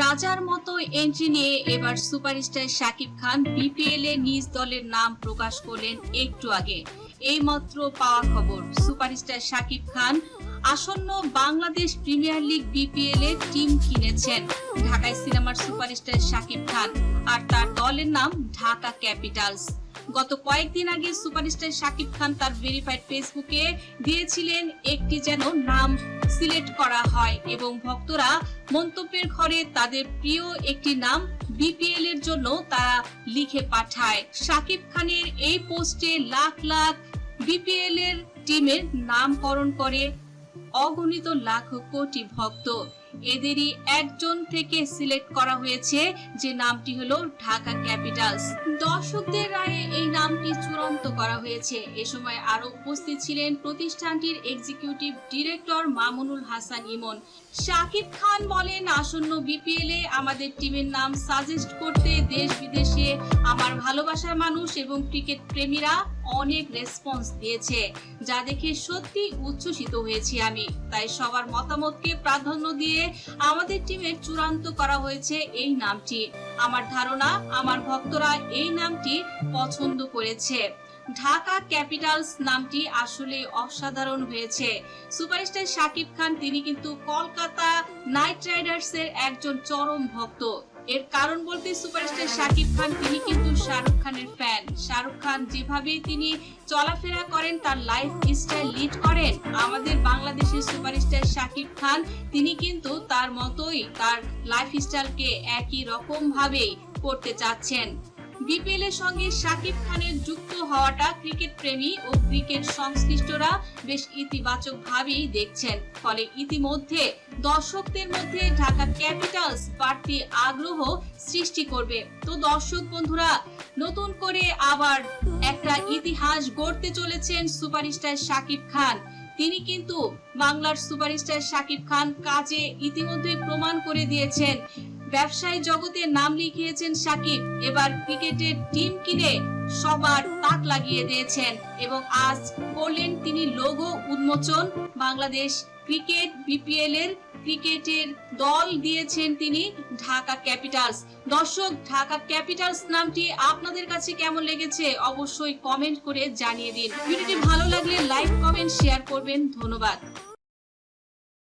রাজার মতো এন্ট্রি নিয়ে এবার সুপারস্টার শাকিব খান বিপিএল এ নিজ দলের নাম প্রকাশ করলেন একটু আগে। এইমাত্র পাওয়া খবর সুপারস্টার শাকিব খান আসন্ন বাংলাদেশ প্রিমিয়ার লিগ বিপিএল এর টিম কিনেছেন। ঢাকায় সিনেমার সুপারস্টার শাকিব খান আর তার দলের নাম ঢাকা ক্যাপিটালস। গত কয়েকদিন আগে সুপারস্টার শাকিব খান তার ভেরিফাইড ফেসবুকে দিয়েছিলেন, একটি যেন নাম সিলেক্ট করা হয় এবং ভক্তরা মন্তব্যের ঘরে তাদের প্রিয় একটি নাম বিপিএল এর জন্য তারা লিখে পাঠায়। শাকিব খানের এই পোস্টে লাখ লাখ বিপিএল এর টিমের নামকরণ করে অগণিত লাখ কোটি ভক্ত। এদেরই একজন থেকে সিলেক্ট করা হয়েছে, যে নামটি হলো ঢাকা ক্যাপিটালস। দর্শকদের রায়ে এই নামটি চূড়ান্ত করা হয়েছে। এ সময় আরও উপস্থিত ছিলেন প্রতিষ্ঠানটির এক্সিকিউটিভ ডিরেক্টর মামুনুল হাসান ইমন। শাকিব খান বলেন, আসন্ন বিপিএল এ আমাদের টিমের নাম সাজেস্ট করতে দেশ বিদেশে আমার ভালোবাসার মানুষ এবং ক্রিকেট প্রেমীরা অনেক রেসপন্স দিয়েছে, যা দেখে সত্যি উচ্ছ্বসিত হয়েছি আমি। তাই সবার মতামতকে প্রাধান্য দিয়ে আমাদের টিমের চূড়ান্ত করা হয়েছে এই নামটি। আমার ধারণা, আমার ভক্তরা এই নামটি পছন্দ করেছে। ঢাকা ক্যাপিটালস নামটি আসলে অসাধারণ হয়েছে। সুপারস্টার শাকিব খান, তিনি কিন্তু কলকাতা নাইট রাইডার্সের একজন চরম ভক্ত। এর কারণ বলতে সুপারস্টার শাকিব খান, তিনি কিন্তু শাহরুখ খানের ফ্যান শাহরুখ খান যেভাবে তিনি চলাফেরা করেন, তার লাইফ স্টাইল লিড করেন, আমাদের বাংলাদেশের সুপারস্টার শাকিব খান, তিনি কিন্তু তার মতোই তার লাইফ স্টাইলকে একই রকম ভাবেই করতে চাচ্ছেন। বিপিএল এর সঙ্গে শাকিব খানের যুক্ত হওয়াটা ক্রিকেট প্রেমী ও ক্রিকেট সংশ্লিষ্টরা বেশ ইতিবাচক ভাবেই দেখছেন। ফলে ইতিমধ্যে দর্শকদের মধ্যে ঢাকা ক্যাপিটালস বাড়তি আগ্রহ সৃষ্টি করবে। তো দর্শক বন্ধুরা, নতুন করে আবার একটা ইতিহাস গড়তে চলেছেন সুপারস্টার শাকিব খান। তিনি কিন্তু বাংলার সুপারস্টার শাকিব খান কাজে ইতিমধ্যে প্রমাণ করে দিয়েছেন। ব্যবসায়ী জগতে নাম লিখিয়েছেন সাকিব। এবার ক্রিকেটের টিম কিনে সবার তাক লাগিয়ে দিয়েছেন এবং আজ করলেন তিনি লোগো উন্মোচন। বাংলাদেশ ক্রিকেট বিপিএল এর ক্রিকেটের দল দিয়েছেন তিনি ঢাকা ক্যাপিটালস। দর্শক, ঢাকা ক্যাপিটালস নামটি আপনাদের কাছে কেমন লেগেছে অবশ্যই কমেন্ট করে জানিয়ে দিন। ভিডিওটি ভালো লাগলে লাইক, কমেন্ট, শেয়ার করবেন। ধন্যবাদ।